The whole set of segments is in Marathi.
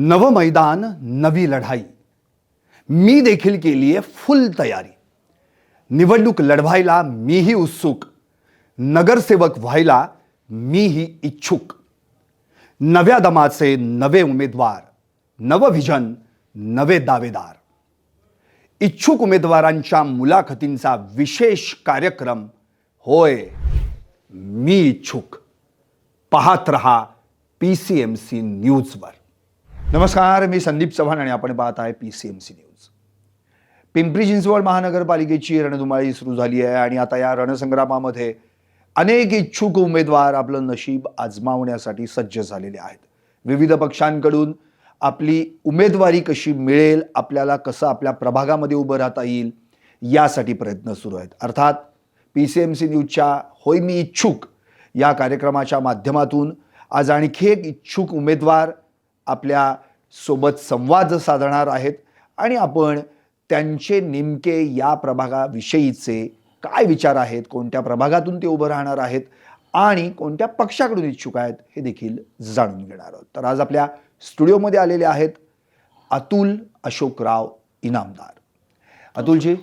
नवं मैदान नवी लढाई. मी देखील केली आहे फुल तयारी. निवडणूक लढवायला मीही उत्सुक. नगरसेवक व्हायला मीही इच्छुक. नव्या दमाचे नवे उमेदवार नवं व्हिजन नवे दावेदार. इच्छुक उमेदवारांच्या मुलाखतींचा विशेष कार्यक्रम होय मी इच्छुक. पाहत रहा पी सी एम सी न्यूजवर नमस्कार मी संदीप चव्हाण आणि आपण पाहत आहे P C M C news Pimpri Chinchwad महानगरपालिकेची रणधुमाळी सुरू झाली आहे आणि आता या रणसंग्रामामध्ये अनेक इच्छुक उमेदवार आपलं नशीब आजमावण्यासाठी सज्ज झालेले आहेत. विविध पक्षांकडून आपली उमेदवारी कशी मिळेल आपल्याला कसं आपल्या प्रभागामध्ये उभं राहता येईल यासाठी प्रयत्न सुरू आहेत. अर्थात पी सी एम सी न्यूजच्या होय मी इच्छुक या कार्यक्रमाच्या माध्यमातून आज आणखी एक इच्छुक उमेदवार आपल्यासोबत संवाद साधणार आहेत आणि आपण त्यांचे नेमके या प्रभागाविषयीचे काय विचार आहेत कोणत्या प्रभागातून ते उभं राहणार आहेत आणि कोणत्या पक्षाकडून इच्छुक आहेत हे देखील जाणून घेणार आहोत. तर आज आपल्या स्टुडिओमध्ये आलेले आहेत अतुल अशोकराव इनामदार. अतुलजी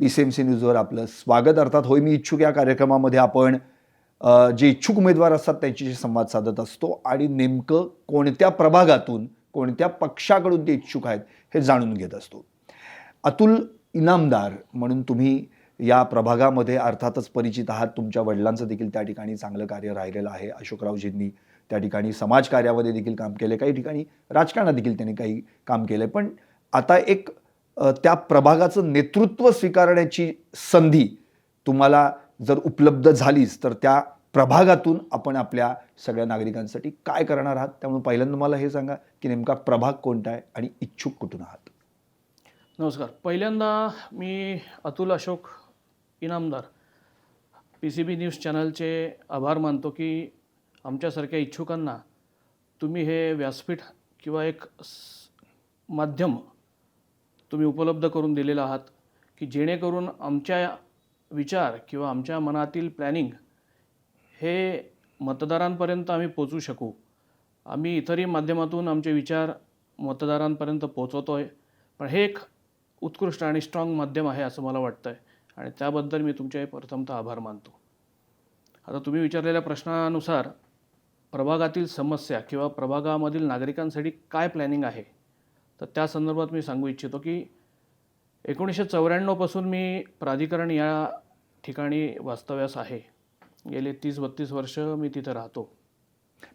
पी सी एम सी न्यूजवर आपलं स्वागत. अर्थात होय मी इच्छुक या कार्यक्रमामध्ये आपण जे इच्छुक उमेदवार असतात त्यांच्याशी संवाद साधत असतो आणि नेमकं कोणत्या प्रभागातून कोणत्या पक्षाकडून ते इच्छुक आहेत हे जाणून घेत असतो. अतुल इनामदार म्हणून तुम्ही या प्रभागामध्ये अर्थातच परिचित आहात. तुमच्या वडिलांचं देखील त्या ठिकाणी चांगलं कार्य राहिलेलं आहे. अशोकरावजींनी त्या ठिकाणी समाजकार्यामध्ये देखील काम केले. काही ठिकाणी राजकारणात देखील त्यांनी काही काम केलं. पण आता एक त्या प्रभागाचं नेतृत्व स्वीकारण्याची संधी तुम्हाला जर उपलब्ध झालीच तर त्या प्रभागातून आपण आपल्या सगळ्या नागरिकांसाठी काय करणार आहात? त्यामुळे पहिल्यांदा मला हे सांगा की नेमका प्रभाग कोणता आहे आणि इच्छुक कुठून आहात? नमस्कार. पहिल्यांदा मी Atul Ashok Inamdar. P C B news चॅनलचे आभार मानतो की आमच्यासारख्या इच्छुकांना तुम्ही हे व्यासपीठ किंवा एक माध्यम तुम्ही उपलब्ध करून दिलेलं आहात की जेणेकरून आमच्या विचार किंवा आमच्या मनातील प्लॅनिंग हे मतदारांपर्यंत आम्ही पोचू शकू. आम्ही इतरही माध्यमातून आमचे विचार मतदारांपर्यंत पोचवतो आहे पण हे एक उत्कृष्ट आणि स्ट्रॉंग माध्यम आहे असं मला वाटतं आहे आणि त्याबद्दल मी तुमचे प्रथमतः आभार मानतो. आता तुम्ही विचारलेल्या प्रश्नानुसार प्रभागातील समस्या किंवा प्रभागामधील नागरिकांसाठी काय प्लॅनिंग आहे? तर त्या संदर्भात मी सांगू इच्छितो की एकोणीसशे चौऱ्याण्णवपासून मी प्राधिकरण या ठिकाणी वास्तव्यास आहे. गेले तीस बत्तीस वर्ष मी तिथं राहतो.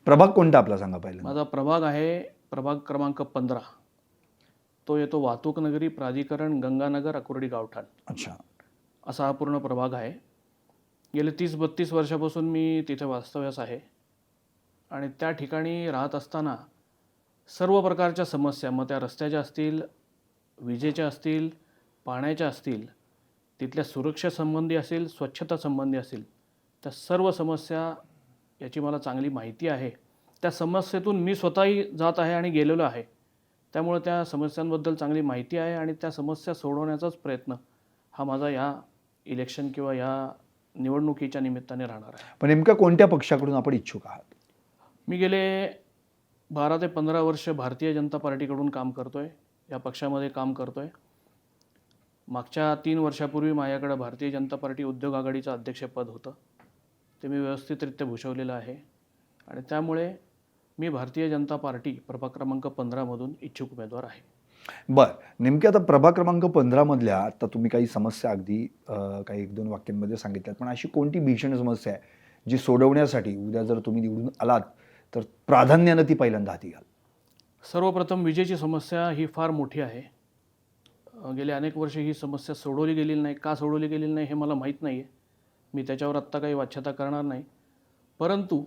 प्रभाग कोणता आपला सांगा पहिल्यांदा? माझा प्रभाग आहे प्रभाग क्रमांक पंधरा. तो येतो वाहतूक नगरी प्राधिकरण गंगानगर अकुर्डी गावठाण. अच्छा. असा हा पूर्ण प्रभाग आहे. गेले तीस बत्तीस वर्षापासून मी तिथे वास्तव्यास आहे. आणि त्या ठिकाणी राहत असताना सर्व प्रकारच्या समस्या मग त्या रस्त्याच्या असतील विजेच्या असतील पाण्याच्या असतील तिथल्या सुरक्षेसंबंधी असेल स्वच्छता संबंधी असेल त्या सर्व समस्या याची मला चांगली माहिती आहे. त्या समस्येतून मी स्वतःही जात आहे आणि गेलेलो आहे. त्यामुळे त्या समस्यांबद्दल चांगली माहिती आहे आणि त्या समस्या सोडवण्याचाच प्रयत्न हा माझा या इलेक्शन किंवा या निवडणुकीच्या निमित्ताने राहणार आहे. पण नेमक्या कोणत्या पक्षाकडून आपण इच्छुक आहात? मी गेले बारा ते पंधरा वर्ष भारतीय जनता पार्टीकडून काम करतो आहे या पक्षामध्ये काम करतो आहे मागच्या तीन वर्षापूर्वी माझ्याकडं भारतीय जनता पार्टी उद्योग आघाडीचं अध्यक्षपद होतं. ते मी व्यवस्थितरित्या भूषवलेलं आहे. आणि त्यामुळे मी भारतीय जनता पार्टी प्रभाग क्रमांक पंधरामधून इच्छुक उमेदवार आहे. बर. नेमक्या आता प्रभाग क्रमांक पंधरामधल्या आता तुम्ही काही समस्या अगदी काही एक दोन वाक्यांमध्ये सांगितल्यात पण अशी कोणती भीषण समस्या आहे जी सोडवण्यासाठी उद्या जर तुम्ही निवडून आलात तर प्राधान्यानं ती पहिल्यांदा हाती घ्याल सर्वप्रथम विजेची समस्या ही फार मोठी आहे. गेले अनेक वर्ष ही समस्या सोडवली गेलेली नाही का सोडवली गेलेली नाही हे मला माहीत नाही आहे मी त्याच्यावर आत्ता काही वाच्यता करणार नाही. परंतु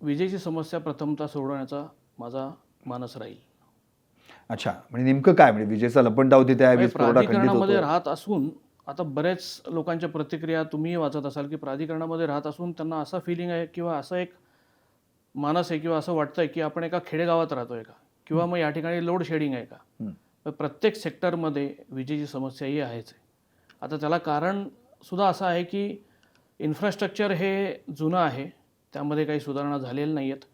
विजेची समस्या प्रथमतः सोडवण्याचा माझा मानस राहील. अच्छा म्हणजे नेमकं काय? म्हणजे विजेचा लपंडाव तिथे आहे प्राधिकरणामध्ये होतो राहत असून आता बरेच लोकांच्या प्रतिक्रिया तुम्ही वाचत असाल की प्राधिकरणामध्ये राहत असून त्यांना असा फिलिंग आहे किंवा असं एक मानस आहे किंवा असं वाटतंय की आपण एका खेडेगावात राहतोय का? किंवा मग या ठिकाणी लोड शेडिंग आहे का. तर प्रत्येक सेक्टरमध्ये विजेची समस्या ही आहेच आहे. आता त्याला कारण सुद्धा असं आहे की इन्फ्रास्ट्रक्चर हे जुनं आहे त्यामध्ये काही सुधारणा झालेल्या नाही आहेत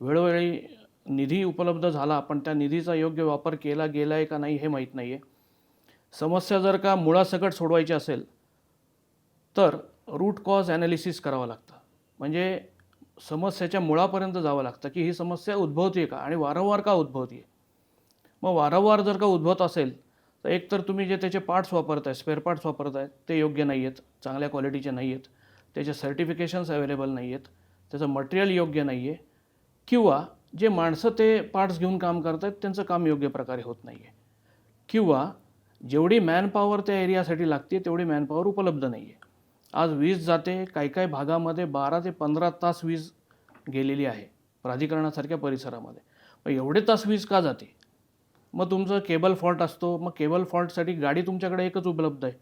वेळोवेळी निधी उपलब्ध झाला पण त्या निधीचा योग्य वापर केला गेला आहे का नाही हे माहीत नाही आहे समस्या जर का मुळासकट सोडवायची असेल तर रूट कॉज ॲनालिसिस करावं लागतं. म्हणजे समस्याच्या मुळापर्यंत जावं लागतं की ही समस्या उद्भवते का आणि वारंवार का उद्भवते मग वारंवार जर का उद्भवत असेल तर एकतर तुम्ही जे त्याचे पार्ट्स वापरताय स्पेअर पार्ट्स वापरताय ते योग्य नाही आहेत चांगल्या क्वालिटीचे नाही आहेत त्याचे सर्टिफिकेशन्स अवेलेबल नाही आहेत त्याचं मटेरियल योग्य नाही आहे किंवा जे माणसं ते पार्ट्स घेऊन काम करत आहेत त्यांचं काम योग्य प्रकारे होत नाही आहे किंवा जेवढी मॅनपॉवर त्या एरियासाठी लागते तेवढी मॅनपॉवर उपलब्ध नाही आहे आज वीज जाते काही काही भागामध्ये बारा ते पंधरा तास वीज गेलेली आहे प्राधिकरणासारख्या परिसरामध्ये. मग एवढे तास वीज का जाते? मग तुमचं केबल फॉल्ट असतो मग केबल फॉल्टसाठी गाडी तुमच्याकडे एकच उपलब्ध आहे.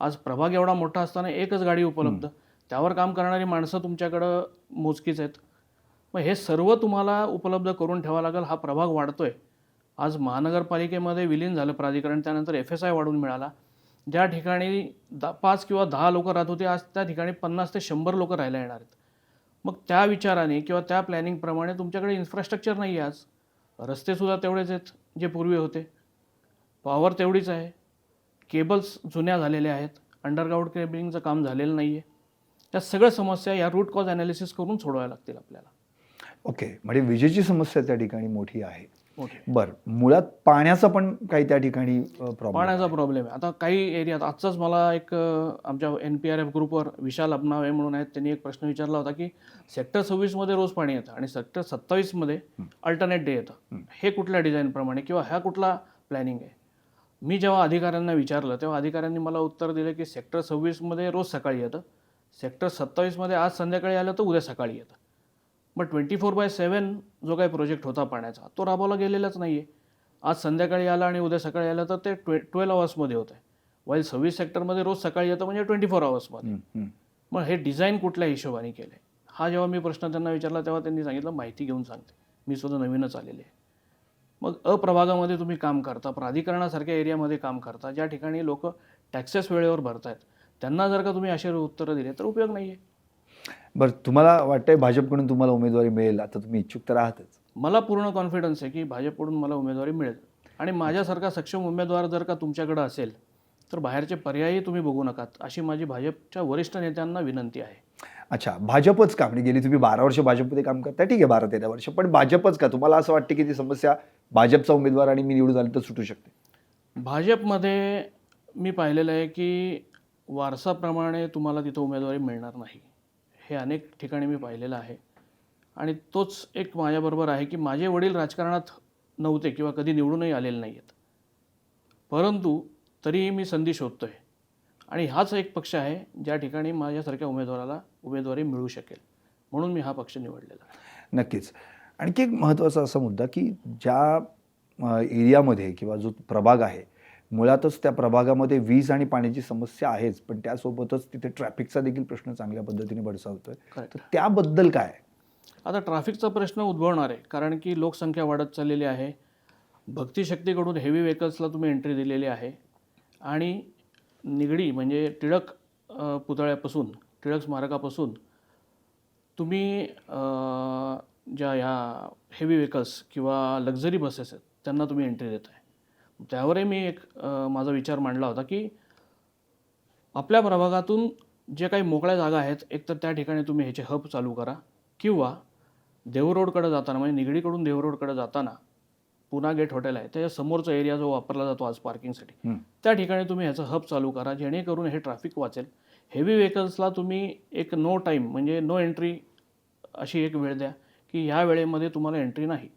आज प्रभाग एवढा मोठा असताना एकच गाडी उपलब्ध. त्यावर काम करणारी माणसं तुमच्याकडं मोजकीच आहेत. मग हे सर्व तुम्हाला उपलब्ध करून ठेवावं लागेल हा प्रभाग आहे आज महानगरपालिकेमध्ये विलीन झालं प्राधिकरण त्यानंतर एफ एस आय वाढून मिळाला. ज्या ठिकाणी दा पाच किंवा दहा लोक राहत होते आज त्या ठिकाणी पन्नास ते शंभर लोक राहायला येणार आहेत. मग त्या विचाराने किंवा त्या प्लॅनिंगप्रमाणे तुमच्याकडे इन्फ्रास्ट्रक्चर नाही आहे आज रस्तेसुद्धा तेवढेच आहेत जे पूर्वी होते. पॉवर तेवढीच आहे. केबल्स जुन्या झालेल्या आहेत. अंडरग्राऊंड केबलिंगचं काम झालेलं नाही आहे या सगळ्या समस्या या रूट कॉज ॲनालिसिस करून सोडवाव्या लागतील आपल्याला. ओके म्हणजे विजेची समस्या त्या ठिकाणी मोठी आहे. ओके बरं मुळात पाण्याचा पण काही त्या ठिकाणी प्रॉब्लेम पाण्याचा प्रॉब्लेम आहे. आता काही एरियात आजचाच मला एक आमच्या एन पी आर एफ ग्रुपवर विशाल अबनावे म्हणून आहेत. त्यांनी एक प्रश्न विचारला होता की सेक्टर सव्वीसमध्ये रोज पाणी येतं आणि सेक्टर सत्तावीसमध्ये अल्टरनेट डे येतं. हे कुठल्या डिझाईनप्रमाणे किंवा ह्या कुठला प्लॅनिंग आहे? मी जेव्हा अधिकाऱ्यांना विचारलं तेव्हा अधिकाऱ्यांनी मला उत्तर दिलं की सेक्टर सव्वीसमध्ये रोज सकाळी येतं. सेक्टर सत्तावीसमध्ये आज संध्याकाळी आलं तर उद्या सकाळी येतं. मग ट्वेंटी फोर बाय सेवन जो काही प्रोजेक्ट होता पाण्याचा तो राबवला गेलेलाच नाही आहे आज संध्याकाळी आला आणि उद्या सकाळी आलं तर ते ट्वे ट्वेल्व आवर्समध्ये होतं आहे वाईल सव्वीस सेक्टरमध्ये रोज सकाळी येतं म्हणजे ट्वेंटी फोर आवर्समध्ये मग हे डिझाईन कुठल्या हिशोबाने केलं हा जेव्हा मी प्रश्न त्यांना विचारला तेव्हा त्यांनी सांगितलं माहिती घेऊन सांगते. मी सुद्धा नवीनच आलेले आहे. मग अप्रभागामध्ये तुम्ही काम करता प्राधिकरणासारख्या एरियामध्ये काम करता ज्या ठिकाणी लोक टॅक्सेस वेळेवर भरतायत. त्यांना जर का तुम्ही असे उत्तरं दिले तर उपयोग नाही आहे बरं तुम्हाला वाटतंय भाजपकडून तुम्हाला उमेदवारी मिळेल? आता तुम्ही इच्छुक तर आहातच. मला पूर्ण कॉन्फिडन्स आहे की भाजपकडून मला उमेदवारी मिळेल. आणि माझ्यासारखा सक्षम उमेदवार जर का तुमच्याकडे असेल तर बाहेरचे पर्यायही तुम्ही बघू नकात अशी माझी भाजपच्या वरिष्ठ नेत्यांना विनंती आहे. अच्छा भाजपच का? म्हणजे गेली तुम्ही बारा वर्ष भाजपमध्ये काम करता. ठीक आहे बारा तेरा वर्ष. पण भाजपच का? तुम्हाला असं वाटतं की ती समस्या भाजपचा उमेदवार आणि मी निवडून आली तर सुटू शकते? भाजपमध्ये मी पाहिलेलं आहे की वारसाप्रमाणे तुम्हाला तिथं उमेदवारी मिळणार नाही. हे अनेक ठिकाणी मी पाहिलेलं आहे. आणि तोच एक माझ्याबरोबर आहे की माझे वडील राजकारणात नव्हते किंवा कधी निवडूनही आलेले नाही आहेत परंतु तरीही मी संधी शोधतो आहे आणि हाच एक पक्ष आहे ज्या ठिकाणी माझ्यासारख्या उमेदवाराला उमेदवारी मिळू शकेल. म्हणून मी हा पक्ष निवडलेला आहे. नक्कीच. आणखी एक महत्त्वाचा असा मुद्दा की ज्या एरियामध्ये किंवा जो प्रभाग आहे मुळातच त्या प्रभागामध्ये वीज आणि पाण्याची समस्या आहेच पण त्यासोबतच तिथे ट्रॅफिकचा देखील प्रश्न चांगल्या पद्धतीने बडसावतोय. तर त्याबद्दल काय? आता ट्रॅफिकचा प्रश्न उद्भवणार आहे कारण की लोकसंख्या वाढत चाललेली आहे. भक्तिशक्तीकडून हेवी व्हेकल्सला तुम्ही एंट्री दिलेली आहे. आणि निगडी म्हणजे टिळक पुतळ्यापासून टिळक स्मारकापासून तुम्ही ज्या ह्या हेवी व्हेकल्स किंवा लक्झरी बसेस आहेत त्यांना तुम्ही एंट्री देत आहे त्यावरही मी एक माझा विचार मांडला होता की आपल्या प्रभागातून जे काही मोकळ्या जागा आहेत एकतर त्या ठिकाणी तुम्ही ह्याचे हब चालू करा किंवा देव रोडकडे जाताना म्हणजे निगडीकडून देव रोडकडे जाताना पुना गेट हॉटेल आहे त्याच्या समोरचा एरिया जो वापरला जातो आज पार्किंगसाठी. त्या ठिकाणी तुम्ही ह्याचं हब चालू करा जेणेकरून हे ट्रॅफिक वाचेल हेवी व्हेकल्सला तुम्ही एक नो टाईम म्हणजे नो एंट्री अशी एक वेळ द्या की ह्या वेळेमध्ये तुम्हाला एंट्री नाही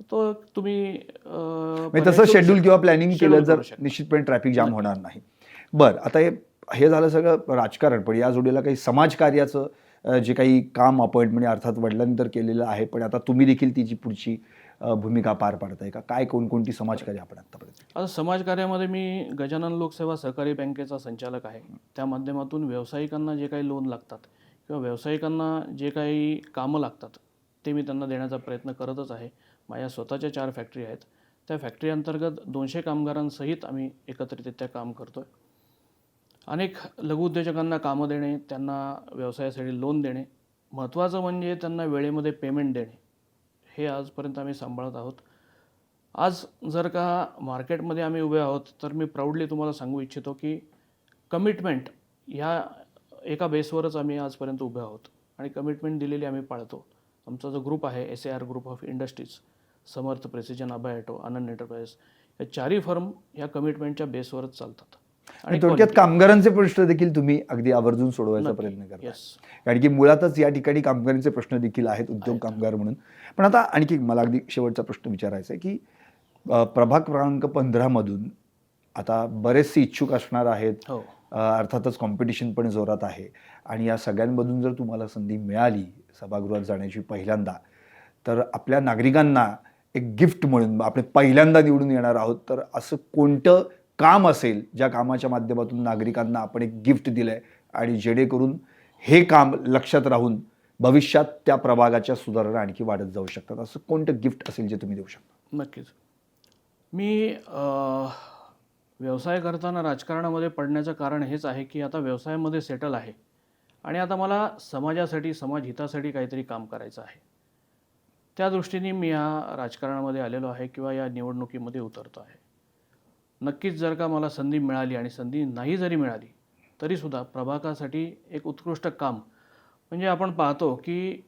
तो तुम्ही म्हणजे तसं शेड्यूल. किंवा प्लॅनिंग केलं जर. निश्चितपणे ट्रॅफिक जाम होणार नाही बरं आता हे हे झालं सगळं राजकारण पण या जोडीला काही समाजकार्याचं जे काही काम आपण म्हणजे अर्थात वडिलांनी तर केलेलं आहे पण आता तुम्ही देखील तिची पुढची भूमिका पार पाडताय का काय कोणकोणती समाजकार्य आपण आतापर्यंत आता समाजकार्यामध्ये मी गजानन लोकसेवा सहकारी बँकेचा संचालक आहे त्या माध्यमातून व्यावसायिकांना जे काही लोन लागतात किंवा व्यावसायिकांना जे काही कामं लागतात ते मी त्यांना देण्याचा प्रयत्न करतच आहे. माझ्या स्वतःच्या चार फॅक्टरी आहेत. त्या फॅक्टरी अंतर्गत दोनशे कामगारांसहित आम्ही एकत्रितरित्या काम करतो आहे अनेक लघुउद्योजकांना कामं देणे त्यांना व्यवसायासाठी लोन देणे. महत्त्वाचं म्हणजे त्यांना वेळेमध्ये पेमेंट देणे. हे आजपर्यंत आम्ही सांभाळत आहोत. आज जर का मार्केटमध्ये आम्ही उभे आहोत तर मी प्राऊडली तुम्हाला सांगू इच्छितो की कमिटमेंट ह्या एका बेसवरच आम्ही आजपर्यंत उभे आहोत. आणि कमिटमेंट दिलेली आम्ही पाळतो. आमचा जो ग्रुप आहे S A R group of industries Samarth precision Abhay auto Anand enterprise या चारही फर्म या कमिटमेंटच्या बेसवरच चालतात. आणि थोडक्यात कामगारांचे प्रश्न देखील तुम्ही अगदी आवर्जून सोडवायचा प्रयत्न करता कारण की मुळातच या ठिकाणी कामगारांचे प्रश्न देखील आहेत उद्योग कामगार म्हणून. पण आता आणखी मला अगदी शेवटचा प्रश्न विचारायचा आहे की प्रभाग क्रमांक पंधरामधून आता बरेचसे इच्छुक असणार आहेत. हो. अर्थातच कॉम्पिटिशन पण जोरात आहे. आणि या सगळ्यांमधून जर तुम्हाला संधी मिळाली सभागृहात जाण्याची पहिल्यांदा. तर आपल्या नागरिकांना एक गिफ्ट म्हणून आपण पहिल्यांदा निवडून येणार आहोत. तर असं कोणतं काम असेल ज्या कामाच्या माध्यमातून नागरिकांना आपण एक गिफ्ट दिलं आहे आणि जेणेकरून हे काम लक्षात राहून भविष्यात त्या प्रभागाच्या सुधारणा आणखी वाढत जाऊ शकतात? असं कोणतं गिफ्ट असेल जे तुम्ही देऊ शकता? नक्कीच. मी व्यवसाय करताना राजकारणामध्ये पडण्याचं कारण हेच आहे की आता व्यवसायामध्ये सेटल आहे. आणि आता मला समाजासाठी समाज हितासाठी काहीतरी काम करायचं आहे. त्या दृष्टीने मी या राजकारणामध्ये आलेलो आहे किंवा या निवडणुकीमध्ये उतरतो आहे. नक्कीच जर का मला संधी मिळाली आणि संधी नाही जरी मिळाली तरीसुद्धा प्रभागासाठी एक उत्कृष्ट काम म्हणजे आपण पाहतो की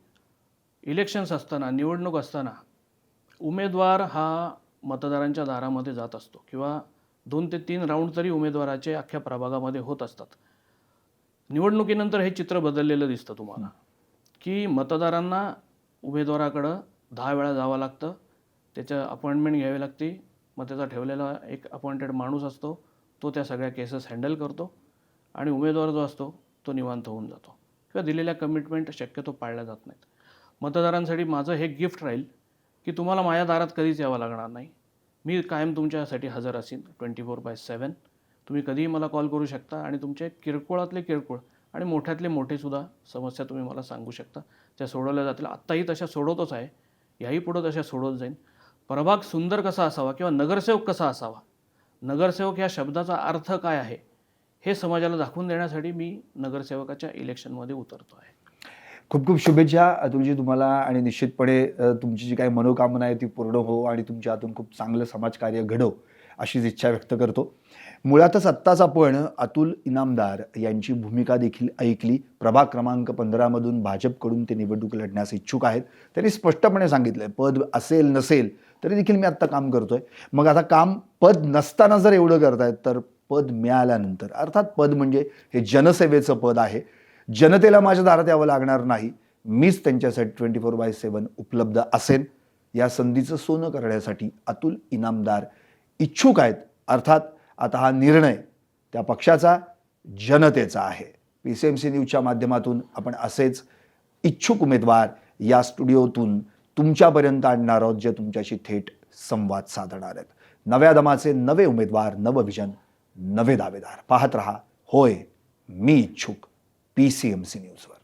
इलेक्शन्स असताना निवडणूक असताना उमेदवार हा मतदारांच्या दारामध्ये जात असतो किंवा दोन ते तीन राऊंड तरी उमेदवाराचे अख्ख्या प्रभागामध्ये होत असतात. निवडणुकीनंतर हे चित्र बदललेलं दिसतं तुम्हाला. की मतदारांना उमेदवाराकडं दहा वेळा जावं लागतं त्याचं अपॉइंटमेंट घ्यावी लागते मग त्याचा ठेवलेला एक अपॉइंटेड माणूस असतो तो त्या सगळ्या केसेस हँडल करतो आणि उमेदवार जो असतो तो निवांत होऊन जातो. किंवा दिलेल्या कमिटमेंट शक्यतो पाळल्या जात नाहीत. मतदारांसाठी माझं हे गिफ्ट राहील की तुम्हाला माझ्या दारात कधीच यावं लागणार नाही. मी कायम तुमच्यासाठी हजर असेन ट्वेंटी फोर बाय सेवन तुम्ही कधीही मला कॉल करू शकता आणि तुमचे किरकोळातले किरकोळ आणि मोठ्यातले मोठेसुद्धा समस्या तुम्ही मला सांगू शकता. त्या सोडवल्या जातील आत्ताही तशा सोडवतच आहे. याही पुढं तशा सोडवत जाईन. प्रभाग सुंदर कसा असावा किंवा नगरसेवक कसा असावा? नगरसेवक या शब्दाचा अर्थ काय आहे? हे समाजाला दाखवून देण्यासाठी मी नगरसेवकाच्या इलेक्शनमध्ये उतरतो आहे. खूप खूप शुभेच्छा. तुमची तुम्हाला आणि निश्चितपणे तुमची जी काही मनोकामना आहे ती पूर्ण हो आणि तुमच्या हातून खूप चांगलं समाजकार्य घडव अशीच इच्छा व्यक्त करतो. मुळातच आत्ताच आपण अतुल इनामदार यांची भूमिका देखील ऐकली. प्रभाग क्रमांक पंधरामधून भाजपकडून ते निवडणूक लढण्यास इच्छुक आहेत. त्यांनी स्पष्टपणे सांगितलं पद असेल नसेल तरी देखील मी आत्ता काम करतोय. मग आता काम पद नसताना जर एवढं करतायत तर पद मिळाल्यानंतर अर्थात पद म्हणजे हे जनसेवेचं पद आहे. जनतेला माझ्या दारात यावं लागणार नाही. मीच त्यांच्यासाठी ट्वेंटी फोर बाय सेवन उपलब्ध असेन. या संधीचं सोनं करण्यासाठी अतुल इनामदार इच्छुक आहेत. अर्थात आता हा निर्णय त्या पक्षाचा जनतेचा आहे. पी सी एम सी न्यूजच्या माध्यमातून आपण असेच इच्छुक उमेदवार या स्टुडिओतून तुमच्यापर्यंत आणणार आहोत जे तुमच्याशी थेट संवाद साधणार आहेत. नव्या दमाचे नवे उमेदवार नवविजन नवे दावेदार. पाहत रहा होय मी इच्छुक पी सी एम सी न्यूजवर